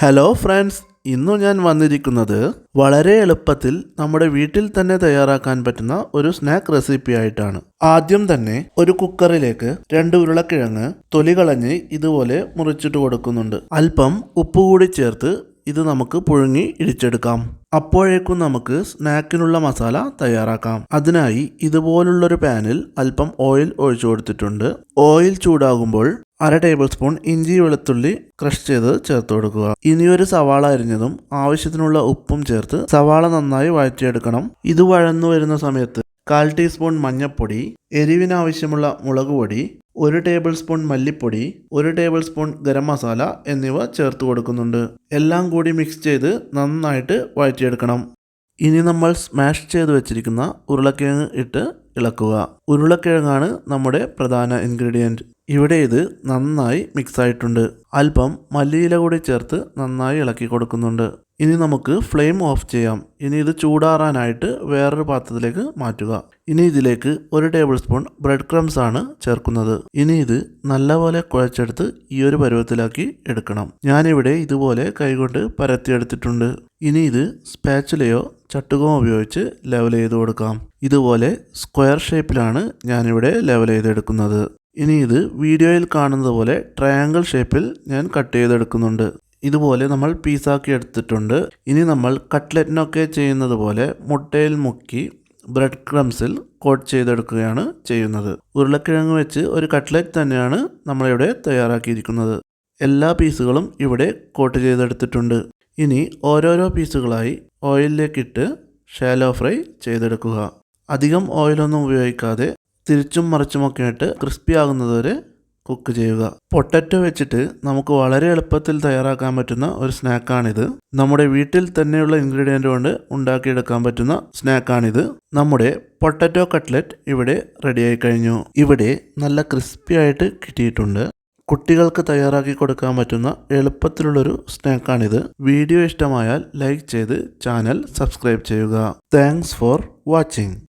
Hello friends ഇന്നു ഞാൻ വന്നിരിക്കുന്നത് വളരെ എളുപ്പത്തിൽ നമ്മുടെ വീട്ടിൽ തന്നെ തയ്യാറാക്കാൻ പറ്റുന്ന ഒരു സ്നാക്ക് റെസിപ്പി ആയിട്ടാണ്. ആദ്യം തന്നെ ഒരു കുക്കറിലേക്ക് രണ്ട് ഉരുളക്കിഴങ്ങ് തൊലി കളഞ്ഞ് ഇതുപോലെ മുറിച്ചിട്ട് കൊടുക്കുന്നുണ്ട്. അല്പം ഉപ്പ് കൂടി ചേർത്ത് ഇത് നമുക്ക് പുഴുങ്ങി ഇടിച്ചെടുക്കാം. അപ്പോഴേക്കും നമുക്ക് സ്നാക്കിനുള്ള മസാല തയ്യാറാക്കാം. അതിനായി ഇതുപോലുള്ളൊരു പാനിൽ അല്പം ഓയിൽ ഒഴിച്ചു കൊടുത്തിട്ടുണ്ട്. ഓയിൽ ചൂടാകുമ്പോൾ അര ടേബിൾ സ്പൂൺ ഇഞ്ചി വെളുത്തുള്ളി ക്രഷ് ചെയ്ത് ചേർത്ത് കൊടുക്കുക. ഇനിയൊരു സവാള അരിഞ്ഞതും ആവശ്യത്തിനുള്ള ഉപ്പും ചേർത്ത് സവാള നന്നായി വഴറ്റിയെടുക്കണം. ഇത് വഴന്നു വരുന്ന സമയത്ത് കാൽ ടീസ്പൂൺ മഞ്ഞൾപ്പൊടി എരിവിനാവശ്യമുള്ള മുളക് പൊടി ഒരു ടേബിൾ സ്പൂൺ മല്ലിപ്പൊടി ഒരു ടേബിൾ സ്പൂൺ ഗരം മസാല എന്നിവ ചേർത്ത് കൊടുക്കുന്നുണ്ട്. എല്ലാം കൂടി മിക്സ് ചെയ്ത് നന്നായിട്ട് വഴറ്റിയെടുക്കണം. ഇനി നമ്മൾ സ്മാഷ് ചെയ്ത് വെച്ചിരിക്കുന്ന ഉരുളക്കിഴങ്ങ് ഇട്ട് ഇളക്കുക. ഉരുളക്കിഴങ്ങാണ് നമ്മുടെ പ്രധാന ഇൻഗ്രീഡിയന്റ് ഇവിടെ ഇത് നന്നായി മിക്സ് ആയിട്ടുണ്ട് അല്പം മല്ലിയില കൂടി ചേർത്ത് നന്നായി ഇളക്കി കൊടുക്കുന്നുണ്ട്. ഇനി നമുക്ക് ഫ്ലെയിം ഓഫ് ചെയ്യാം. ഇനി ഇത് ചൂടാറാനായിട്ട് വേറൊരു പാത്രത്തിലേക്ക് മാറ്റുക. ഇനി ഇതിലേക്ക് ഒരു ടേബിൾ സ്പൂൺ ബ്രെഡ് ക്രംസ് ആണ് ചേർക്കുന്നത്. ഇനി ഇത് നല്ലപോലെ കുഴച്ചെടുത്ത് ഈ ഒരു പരുവത്തിലാക്കി എടുക്കണം. ഞാനിവിടെ ഇതുപോലെ കൈകൊണ്ട് പരത്തിയെടുത്തിട്ടുണ്ട്. ഇനി ഇത് സ്പാച്ചിലയോ ചട്ടുകോ ഉപയോഗിച്ച് ലെവൽ ചെയ്ത് കൊടുക്കാം. ഇതുപോലെ സ്ക്വയർ ഷേപ്പിലാണ് ഞാനിവിടെ ലെവൽ ചെയ്തെടുക്കുന്നത്. ഇനി ഇത് വീഡിയോയിൽ കാണുന്നത് പോലെ ട്രയാങ്കിൾ ഷേപ്പിൽ ഞാൻ കട്ട് ചെയ്തെടുക്കുന്നുണ്ട്. ഇതുപോലെ നമ്മൾ പീസാക്കി എടുത്തിട്ടുണ്ട്. ഇനി നമ്മൾ കട്ട്ലറ്റിനൊക്കെ ചെയ്യുന്നത് പോലെ മുട്ടയിൽ മുക്കി ബ്രെഡ് ക്രംസിൽ കോട്ട് ചെയ്തെടുക്കുകയാണ് ചെയ്യുന്നത്. ഉരുളക്കിഴങ്ങ് വെച്ച് ഒരു കട്ട്ലറ്റ് തന്നെയാണ് നമ്മളിവിടെ തയ്യാറാക്കിയിരിക്കുന്നത്. എല്ലാ പീസുകളും ഇവിടെ കോട്ട് ചെയ്തെടുത്തിട്ടുണ്ട്. ഇനി ഓരോരോ പീസുകളായി ഓയിലിലേക്കിട്ട് ഷാലോ ഫ്രൈ ചെയ്തെടുക്കുക. അധികം ഓയിലൊന്നും ഉപയോഗിക്കാതെ തിരിച്ചും മറിച്ചുമൊക്കെ ഇട്ട് ക്രിസ്പി ആകുന്നതുവരെ കുക്ക് ചെയ്യുക. പൊട്ടറ്റോ വെച്ചിട്ട് നമുക്ക് വളരെ എളുപ്പത്തിൽ തയ്യാറാക്കാൻ പറ്റുന്ന ഒരു സ്നാക്കാണിത് നമ്മുടെ വീട്ടിൽ തന്നെയുള്ള ഇൻഗ്രീഡിയന്റ് കൊണ്ട് ഉണ്ടാക്കിയെടുക്കാൻ പറ്റുന്ന സ്നാക്കാണിത് നമ്മുടെ പൊട്ടറ്റോ കട്ട്ലറ്റ് ഇവിടെ റെഡിയായി കഴിഞ്ഞു. ഇവിടെ നല്ല ക്രിസ്പി ആയിട്ട് കിട്ടിയിട്ടുണ്ട്. കുട്ടികൾക്ക് തയ്യാറാക്കി കൊടുക്കാൻ പറ്റുന്ന എളുപ്പത്തിലുള്ളൊരു സ്നാക്കാണിത് വീഡിയോ ഇഷ്ടമായാൽ ലൈക്ക് ചെയ്ത് ചാനൽ സബ്സ്ക്രൈബ് ചെയ്യുക. Thanks for watching